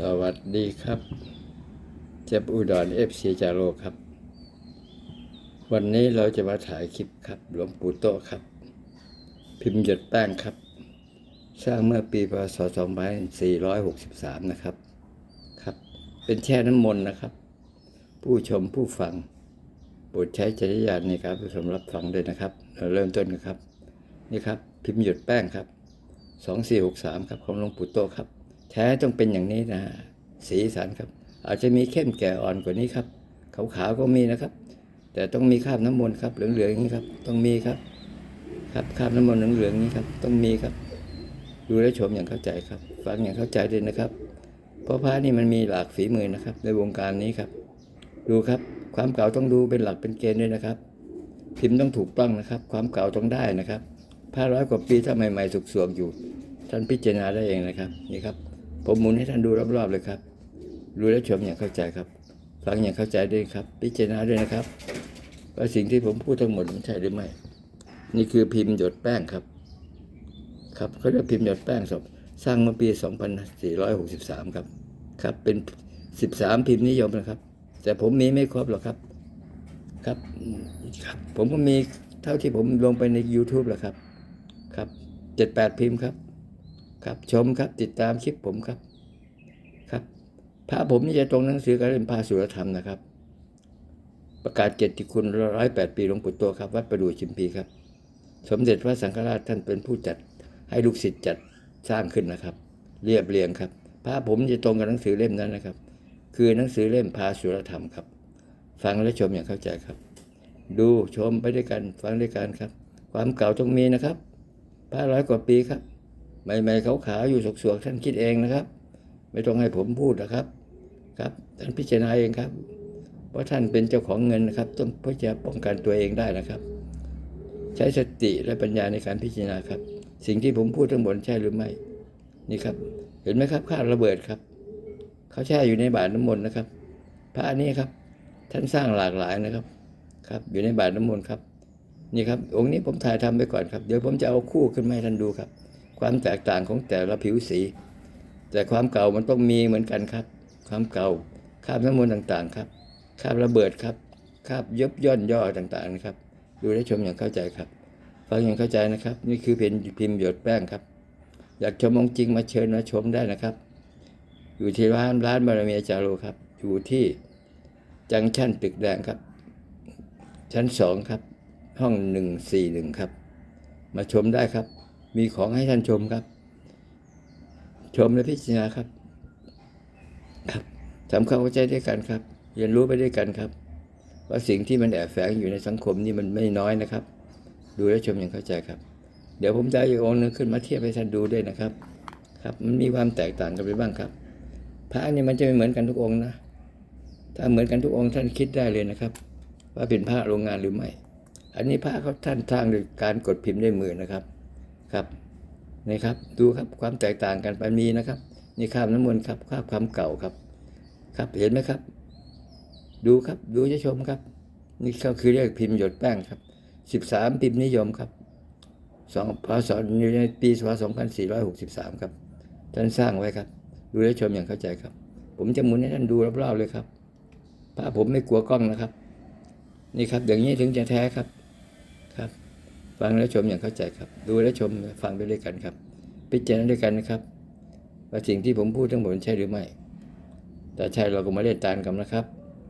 สวัสดีครับ เจ็บอุดรเอฟซีจาโรครับ วันนี้เราจะมาถ่ายคลิปครับ หลวงปู่โตครับ พิมพ์หยดแป้งครับ สร้างเมื่อปีพศ2463 นะครับ ครับ เป็นแช่น้ำมนต์นะครับ ผู้ชมผู้ฟังโปรดใช้จริยาณในการผู้ชมรับฟังด้วยนะครับ เราเริ่มต้นกันครับ นี่ครับ พิมพ์หยดแป้งครับ 2463 ครับของหลวงปู่โตครับ แท้ต้องเป็นอย่างนี้นะ สีสันครับ อาจจะมีเข้มแก่อ่อนกว่านี้ครับ ขาวๆก็มีนะครับ แต่ต้องมีคราบน้ำมนต์ครับ เหลืองๆอย่างนี้ครับ ต้องมีครับ ครับคราบน้ำมนต์เหลืองๆอย่างนี้ครับ ต้องมีครับ ดูและชมอย่างเข้าใจครับ ฟังอย่างเข้าใจด้วยนะครับ เพราะพระนี่มันมีหลากฝีมือนะครับ ในวงการนี้ครับ ดูครับ ความเก่าต้องดูเป็นหลักเป็นเกณฑ์ด้วยนะครับพิมพ์ต้องถูกต้องนะครับ ความเก่าต้องได้นะครับผ้าร้อยกว่าปีถ้าใหม่ๆสุกสวงอยู่ ท่านพิจารณาได้เองนะครับนี่ครับ ผมหมุนให้ท่านดูรอบๆเลยครับดูและชมอย่างเข้าใจครับ ฟังอย่างเข้าใจด้วยครับ พิจารณาด้วยนะครับ ว่าสิ่งที่ผมพูดทั้งหมดมันใช่หรือไม่ นี่คือพิมพ์หยดแป้งครับ ครับเขาเรียกพิมพ์หยดแป้งศพสร้างเมื่อปี 2463 ครับ ครับ เป็น 13 พิมพ์นิยมนะครับ แต่ผมมีไม่ครบหรอกครับ ครับ ครับ ผมก็มีเท่าที่ผมลงไปใน YouTube แหละครับ ครับ 78 พิมพ์ครับ ครับชมครับติดตามคลิปผมครับ ครับ พระผมนี่จะตรงหนังสือการเรียนพาสุรธรรมนะครับ ประกาศเกียรติคุณร้อยแปดปีหลวงปู่โตครับ วัดประดูชิมพีครับ สมเด็จพระสังฆราชท่านเป็นผู้จัดให้ลูกศิษย์จัดสร้างขึ้นนะครับ เรียบเรียงครับพระผมจะตรงกับหนังสือเล่มนั้นนะครับ คือหนังสือเล่มพาสุรธรรมครับ ฟังและชมอย่างเข้าใจครับ ดูชมไปด้วยกันฟังด้วยกันครับ ความเก่าต้องมีนะครับพระร้อยกว่าปีครับ ใหม่ๆขาวๆอยู่สวกๆท่านคิดเองนะครับ ไม่ต้องให้ผมพูดนะครับครับท่านพิจารณาเองครับ เพราะท่านเป็นเจ้าของเงินนะครับ ต้องเพื่อจะป้องกันตัวเองได้นะครับ ใช้สติและปัญญาในการพิจารณาครับ สิ่งที่ผมพูดทั้งหมดใช่หรือไม่ นี่ครับ เห็นไหมครับค่าระเบิดครับ เขาแช่อยู่ในบาตรน้ำมนต์นะครับ พระนี้ครับ ท่านสร้างหลากหลายนะครับครับ อยู่ในบาตรน้ำมนต์ครับ นี่ครับ องค์นี้ผมถ่ายทำไปก่อนครับ เดี๋ยวผมจะเอาคู่ขึ้นมาให้ท่านดูครับ ความแตกต่างของแต่ละผิวสี แต่ความเก่ามันต้องมีเหมือนกันครับ ความเก่าคาบน้ำมนต์ต่างๆครับคาบระเบิดครับคาบยบย่อนย่อต่างๆนะครับ ดูและชมอย่างเข้าใจครับ ฟังอย่างเข้าใจนะครับ นี่คือเพนพิมพ์หยดแป้งครับ อยากชมองจริงมาเชิญมาชมได้นะครับ อยู่ที่ร้านร้านบารมีอาจารย์โลครับ อยู่ที่จังชั่นตึกแดงครับ ชั้นสองครับ ห้องหนึ่งสี่หนึ่งครับ มาชมได้ครับ มีของให้ท่านชมครับ ชมและพิจารณาครับ ครับทำความเข้าใจด้วยกันครับ เรียนรู้ไปด้วยกันครับ ว่าสิ่งที่มันแอบแฝงอยู่ในสังคมนี่มันไม่น้อยนะครับ ดูและชมอย่างเข้าใจครับ เดี๋ยวผมจะเอาองค์หนึงขึ้นมาเทียบให้ท่านดูด้วยนะครับ ครับ มันมีความแตกต่างกันไปบ้างครับ พระนี่มันจะไม่เหมือนกันทุกองค์นะ ถ้าเหมือนกันทุกองค์ท่านคิดได้เลยนะครับ ว่าเป็นพระโรงงานหรือไม่ อันนี้พระเขาท่านสร้างโดยการกดพิมพ์ด้วยมือนะครับ ครับนี่ครับดูครับความแตกต่างกันไปมีนะครับ นี่คราบน้ำมนต์ครับคราบความเก่าครับ ครับเห็นไหมครับ ดูครับดูจะชมครับ นี่ก็คือเรียกพิมพ์หยดแป้งครับสิบสามพิมพ์นิยมครับสองพศอยู่ในปีศสองพันสี่ร้อยหกสิบสามครับท่านสร้างไว้ครับ ดูและชมอย่างเข้าใจครับ ผมจะหมุนให้ท่านดูรอบๆเลยครับพระผมไม่กลัวกล้องนะครับ นี่ครับ อย่างนี้ถึงจะแท้ครับ ฟังและชมอย่างเข้าใจครับ ดูและชมฟังไปด้วยกันครับ พิจารณาด้วยกันนะครับ ว่าสิ่งที่ผมพูดทั้งหมดใช่หรือไม่ แต่ใช่เราก็มาเล่นตามกันนะครับ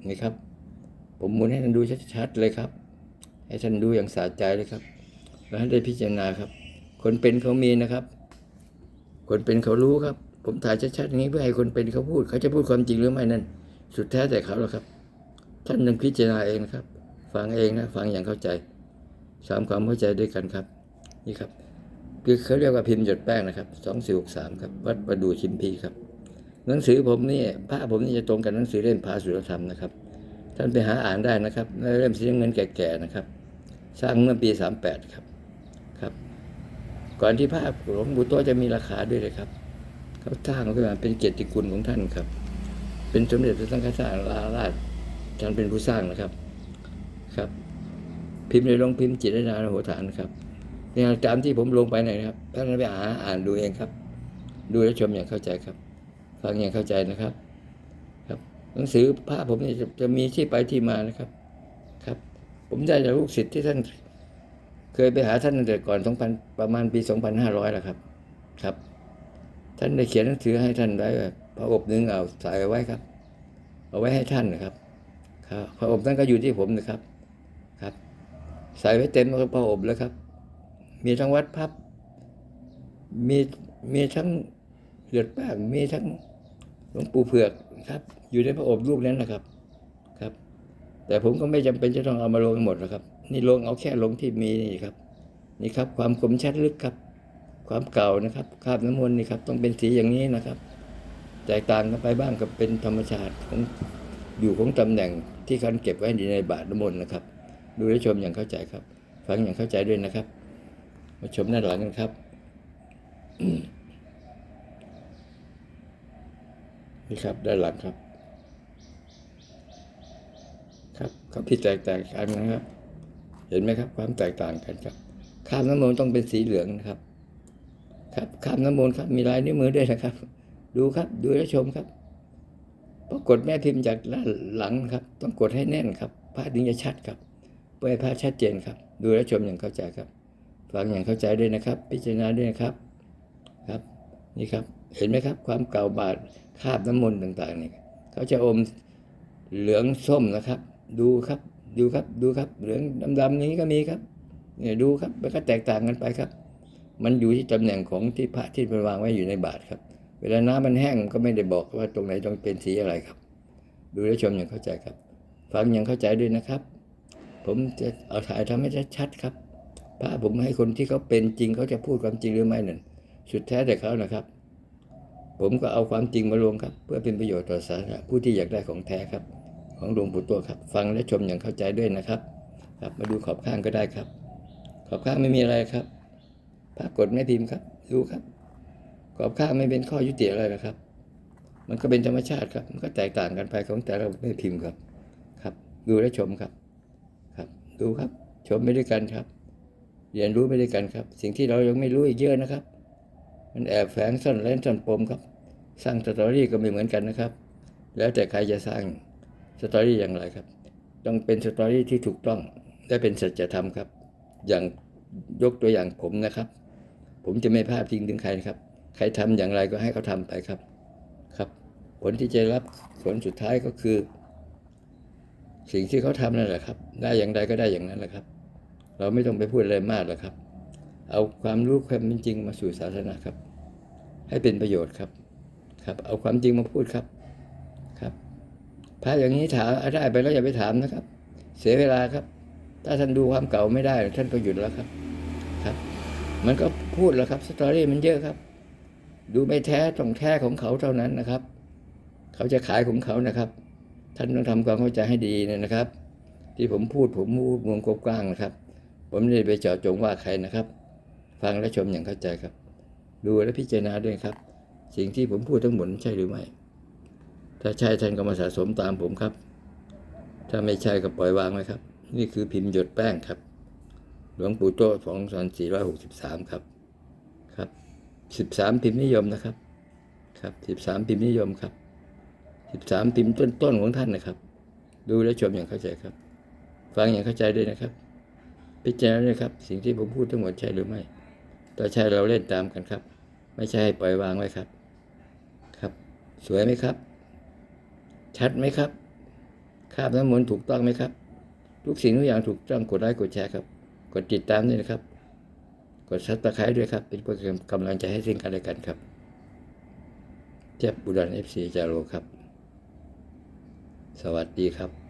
นี่ครับ ผมหมุนให้ท่านดูชัดๆเลยครับ ให้ท่านดูอย่างสะใจเลยครับ แล้วให้ได้พิจารณาครับ คนเป็นเขามีนะครับ คนเป็นเขารู้ครับ ผมถ่ายชัดๆอย่างนี้เพื่อให้คนเป็นเขาพูด เขาจะพูดความจริงหรือไม่นั่น สุดแท้แต่เขาแล้วครับ ท่านต้องพิจารณาเองนะครับ ฟังเองนะ ฟังอย่างเข้าใจ สามความเข้าใจด้วยกันครับ นี่ครับ คือเขาเรียกว่าพิมพ์หยดแป้งนะครับสองสี่หกสามครับ วัดประดูชิมพีครับ หนังสือผมนี่พระผมนี่จะตรงกับหนังสือเล่มพาสุรธรรมนะครับ ท่านไปหาอ่านได้นะครับเล่มสีเงินแก่ๆนะครับ สร้างเมื่อปีสามแปดครับครับ ก่อนที่ภาพหลวงปู่โตจะมีราคาด้วยเลยครับเขาสร้างขึ้นมาเป็นเกียรติคุณของท่านครับ เป็นสมเด็จพระสังฆราชลาราชท่านเป็นผู้สร้างนะครับครับ พิมพ์ในโรงพิมพ์จิตนาโหฐานครับเนี่ยตามที่ผมลงไปไหนนะครับท่านไปหาอ่านดูเองครับ ดูและชมอย่างเข้าใจครับ ฟังอย่างเข้าใจนะครับ ครับ หนังสือพระผมเนี่ยจะจะมีที่ไปที่มานะครับ ครับ ผมได้จากลูกศิษย์ที่ท่าน เคยไปหาท่านตั้งแต่ก่อน2,000ประมาณปี2,500แล้วครับ ครับ ท่านได้เขียนหนังสือให้ท่านไว้แบบพระอบหนึงเอาใส่ไว้ครับ เอาไว้ให้ท่านนะครับครับพระอบนั้นก็อยู่ที่ผมนะครับ ใส่ไว้เต็มพระอบแล้วครับ มีทั้งวัดพับ มีมีทั้งเลือดแป้งมีทั้งหลวงปู่เผือกครับ อยู่ในพระอบรูปนั้นนะครับครับ แต่ผมก็ไม่จำเป็นจะต้องเอามาลงหมดนะครับ นี่ลงเอาแค่ลงที่มีนี่ครับ นี่ครับ ความคมชัดลึกครับ ความเก่านะครับคราบน้ำมนต์นี่ครับ ต้องเป็นสีอย่างนี้นะครับแตกต่างกันไปบ้างกับเป็นธรรมชาติของอยู่ของตำแหน่งที่คันเก็บไว้ในบาทน้ำมนต์นะครับ ดูและชมอย่างเข้าใจครับ ฟังอย่างเข้าใจด้วยนะครับ มาชมด้านหลังกันครับนี่ครับด้านหลังครับ ครับครับที่แตกต่างกันนะครับ เห็นไหมครับ ความแตกต่างกันครับคราบน้ำมนต์ต้องเป็นสีเหลืองนะครับ ครับคราบน้ำมนต์ครับ มีลายนิ้วมือด้วยนะครับ ดูครับ ดูและชมครับพอกดแม่พิมพ์จากด้านหลังครับ ต้องกดให้แน่นครับภาพถึงจะชัดครับ เพื่อให้ภาพชัดเจนครับ ดูและชมอย่างเข้าใจครับ ฟังอย่างเข้าใจด้วยนะครับ พิจารณาด้วยนะครับครับ นี่ครับ เห็นไหมครับ ความเก่าบาดคาบน้ำมนต์ต่างๆนี่เขาจะอมเหลืองส้มนะครับ ดูครับ ดูครับ ดูครับ เหลืองดำๆนี้ก็มีครับ เนี่ยดูครับมันก็แตกต่างกันไปครับ มันอยู่ที่ตำแหน่งของที่พระที่มันวางไว้อยู่ในบาทครับ เวลาน้ำมันแห้งก็ไม่ได้บอกว่าตรงไหนต้องเป็นสีอะไรครับ ดูและชมอย่างเข้าใจครับ ฟังอย่างเข้าใจด้วยนะครับ ผมจะเอาถ่ายทำให้ชัดๆครับพระผมให้คนที่เขาเป็นจริงเขาจะพูดความจริงหรือไม่นั่นสุดแท้แต่เขานะครับ ผมก็เอาความจริงมาลงครับ เพื่อเป็นประโยชน์ต่อสาธารณะผู้ที่อยากได้ของแท้ครับ ของหลวงปู่ตัวครับ ฟังและชมอย่างเข้าใจด้วยนะครับ ครับมาดูขอบข้างก็ได้ครับ ขอบข้างไม่มีอะไรครับพระกดไม่พิมพ์ครับดูครับ ขอบข้างไม่เป็นข้อยุติอะไรนะครับ มันก็เป็นธรรมชาติครับ มันก็แตกต่างกันไปของแต่ละไม่พิมพ์ครับ ครับ ดูและชมครับ ดูครับ ชมไปด้วยกันครับ เรียนรู้ไปด้วยกันครับ สิ่งที่เรายังไม่รู้อีกเยอะนะครับ มันแอบแฝงซ่อนเร้นซ่อนปมครับ สร้างสตอรี่ก็ไม่เหมือนกันนะครับ แล้วแต่ใครจะสร้างสตอรี่อย่างไรครับ ต้องเป็นสตอรี่ที่ถูกต้องและเป็นสัจธรรมครับ อย่างยกตัวอย่างผมนะครับ ผมจะไม่พลาดพิงถึงใครนะครับ ใครทำอย่างไรก็ให้เขาทำไปครับ ครับ ผลที่จะรับผลสุดท้ายก็คือ สิ่งที่เขาทำนั่นแหละครับ ได้อย่างใดก็ได้อย่างนั้นแหละครับ เราไม่ต้องไปพูดอะไรมากหรอกครับ เอาความรู้ความเป็นจริงมาสู่สาธารณะครับ ให้เป็นประโยชน์ครับ ครับ เอาความจริงมาพูดครับครับพระอย่างนี้ถามได้ไปแล้วอย่าไปถามนะครับ เสียเวลาครับ ถ้าท่านดูความเก่าไม่ได้ท่านก็หยุดแล้วครับครับ มันก็พูดแล้วครับสตอรี่มันเยอะครับ ดูไม่แท้ต้องแท้ของเขาเท่านั้นนะครับ เขาจะขายของเขานะครับ ท่านต้องทำความเข้าใจให้ดีนะครับ ที่ผมพูดผมพูดวงกว้างๆนะครับ ผมไม่ได้ไปเจาะจงว่าใครนะครับ ฟังและชมอย่างเข้าใจครับ ดูและพิจารณาด้วยครับ สิ่งที่ผมพูดทั้งหมดใช่หรือไม่ ถ้าใช่ท่านก็มาสะสมตามผมครับ ถ้าไม่ใช่ก็ปล่อยวางไว้ครับ นี่คือพิมพ์หยดแป้งครับ หลวงปู่โตสองพันสี่ร้อยหกสิบสามครับครับสิบสามพิมพ์นิยมนะครับ ครับสิบสามพิมพ์นิยมครับ สิบสามพิมต้นๆของท่านนะครับ ดูและชมอย่างเข้าใจครับ ฟังอย่างเข้าใจด้วยนะครับ พิจารณาด้วยครับ สิ่งที่ผมพูดทั้งหมดใช่หรือไม่ถ้าใช่เราเล่นตามกันครับ ไม่ใช่ให้ปล่อยวางไว้ครับ ครับ สวยไหมครับ ชัดไหมครับคาบน้ำมนต์ถูกต้องไหมครับ ทุกสิ่งทุกอย่างถูกต้องกดไลค์กดแชร์ครับ กดติดตามด้วยนะครับ กดซับสไครต์ด้วยครับ เป็นเพื่อกำลังใจให้ซึ่งกันและกันครับเจ็บบุดันเอฟซีจาโรครับ สวัสดีครับ